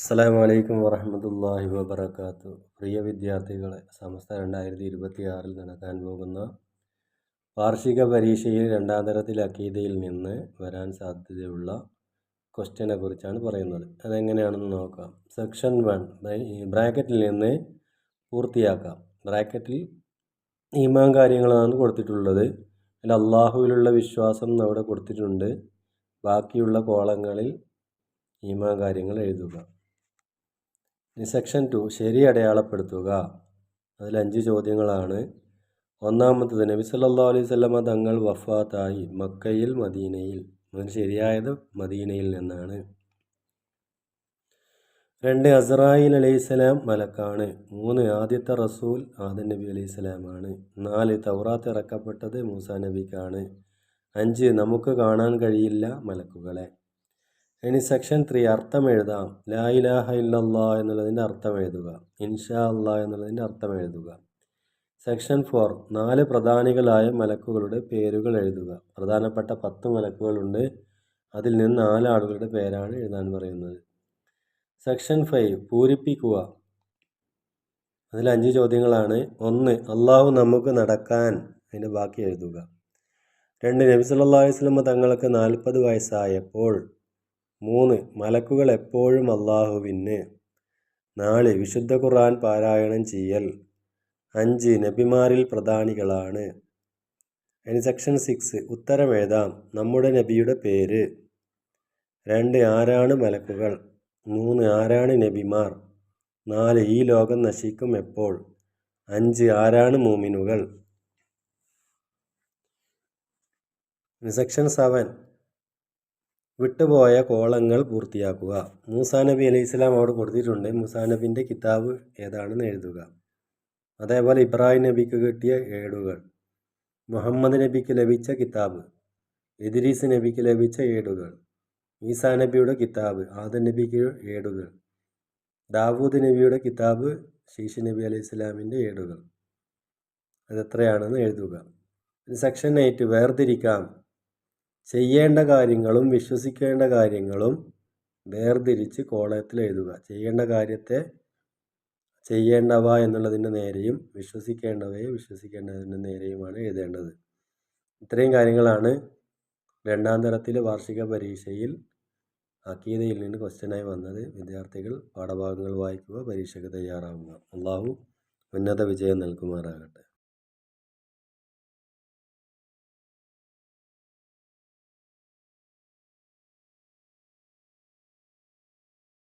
അസ്സാം വലൈക്കും വറഹമത്തല്ലാഹി വബർക്കാത്തു പ്രിയ വിദ്യാർത്ഥികളെ സമസ്ത രണ്ടായിരത്തി ഇരുപത്തി ആറിൽ നടക്കാൻ പോകുന്ന വാർഷിക പരീക്ഷയിൽ രണ്ടാം തരത്തിൽ അക്കീതയിൽ നിന്ന് വരാൻ സാധ്യതയുള്ള ക്വസ്റ്റ്യനെ കുറിച്ചാണ് പറയുന്നത്. അതെങ്ങനെയാണെന്ന് നോക്കാം. സെക്ഷൻ വൺ ബ്രാക്കറ്റിൽ നിന്ന് പൂർത്തിയാക്കാം. ബ്രാക്കറ്റിൽ ഈമാൻ കാര്യങ്ങളാണ് കൊടുത്തിട്ടുള്ളത്. അതിൽ അള്ളാഹുവിലുള്ള വിശ്വാസം അവിടെ കൊടുത്തിട്ടുണ്ട്. ബാക്കിയുള്ള കോളങ്ങളിൽ ഈമാൻ കാര്യങ്ങൾ എഴുതുക. ഇനി സെക്ഷൻ ടു ശരി അടയാളപ്പെടുത്തുക. അതിൽ അഞ്ച് ചോദ്യങ്ങളാണ്. ഒന്നാമത്തത് നബി സല്ലാ അലൈഹി സ്വലമ തങ്ങൾ വഫാത്തായി മക്കയിൽ മദീനയിൽ. അതിന് ശരിയായത് മദീനയിൽ നിന്നാണ്. രണ്ട് അസറായിൽ അലൈഹിസ്സലാം മലക്കാണ്. മൂന്ന് ആദ്യത്തെ റസൂൽ ആദൻ നബി അലൈഹി സ്വലാമാണ്. നാല് തൗറാത്ത് ഇറക്കപ്പെട്ടത് മൂസാ നബിക്കാണ്. അഞ്ച് നമുക്ക് കാണാൻ കഴിയില്ല മലക്കുകളെ. ഇനി സെക്ഷൻ ത്രീ അർത്ഥം എഴുതാം. ലാ ഇലാഹ എന്നുള്ളതിന്റെ അർത്ഥം എഴുതുക. ഇൻഷാ അള്ളാ എന്നുള്ളതിന്റെ അർത്ഥം എഴുതുക. സെക്ഷൻ ഫോർ നാല് പ്രധാനികളായ മലക്കുകളുടെ പേരുകൾ എഴുതുക. പ്രധാനപ്പെട്ട പത്ത് മലക്കുകളുണ്ട്. അതിൽ നിന്ന് നാല് ആളുകളുടെ പേരാണ് എഴുതാൻ പറയുന്നത്. സെക്ഷൻ ഫൈവ് പൂരിപ്പിക്കുക. അതിൽ അഞ്ച് ചോദ്യങ്ങളാണ്. ഒന്ന് അള്ളാഹു നമുക്ക് നടക്കാൻ. അതിന്റെ ബാക്കി എഴുതുക. രണ്ട് നബി അലൈഹി വസല്ലം തങ്ങൾക്ക് നാൽപ്പത് വയസ്സായപ്പോൾ മൂന്ന് മലക്കുകൾ എപ്പോഴും അള്ളാഹുവിന്. നാല് വിശുദ്ധ ഖുർആൻ പാരായണം ചെയ്യൽ. അഞ്ച് നബിമാരിൽ പ്രധാനികളാണ്. അതിന് സെക്ഷൻ സിക്സ് ഉത്തരം എഴുതാം. നമ്മുടെ നബിയുടെ പേര്. രണ്ട് ആരാണ് മലക്കുകൾ? മൂന്ന് ആരാണ് നബിമാർ? നാല് ഈ ലോകം നശിക്കും എപ്പോൾ? അഞ്ച് ആരാണ് മൂമിനുകൾ? സെക്ഷൻ സെവൻ വിട്ടുപോയ കോളങ്ങൾ പൂർത്തിയാക്കുക. മൂസാ നബി അലൈഹി സ്വലാം അവിടെ കൊടുത്തിട്ടുണ്ട്. മൂസാ നബിന്റെ കിതാബ് ഏതാണെന്ന് എഴുതുക. അതേപോലെ ഇബ്രാഹിം നബിക്ക് കിട്ടിയ ഏടുകൾ. മുഹമ്മദ് നബിക്ക് ലഭിച്ച കിതാബ്. ഇദ്രീസ് നബിക്ക് ലഭിച്ച ഏടുകൾ. ഈസാ നബിയുടെ കിതാബ് ആദൻ നബിക്ക് ഏടുകൾ. ദാവൂദ് നബിയുടെ കിതാബ് ശീഷ് നബി അലൈഹി സ്വലാമിന്റെ ഏടുകൾ. അതെത്രയാണെന്ന് എഴുതുക. സെക്ഷൻ എയ്റ്റ് വേർതിരിക്കാം. ചെയ്യേണ്ട കാര്യങ്ങളും വിശ്വസിക്കേണ്ട കാര്യങ്ങളും വേർതിരിച്ച് കോളത്തിൽ എഴുതുക. ചെയ്യേണ്ട കാര്യത്തെ ചെയ്യേണ്ടവ എന്നുള്ളതിന്റെ നേരെയും വിശ്വസിക്കേണ്ടവയെ വിശ്വസിക്കേണ്ടതിന്റെ നേരെയുമാണ് എഴുതേണ്ടത്. ഇത്രയും കാര്യങ്ങളാണ് രണ്ടാം തരത്തിലെ വാർഷിക പരീക്ഷയിൽ അക്കീതയിൽ നിന്ന് ക്വസ്റ്റ്യനായി വന്നത്. വിദ്യാർത്ഥികൾ പാഠഭാഗങ്ങൾ വായിക്കുക പരീക്ഷയ്ക്ക് തയ്യാറാവുക. അള്ളാഹു ഉന്നത വിജയം നൽകുമാറാകട്ടെ.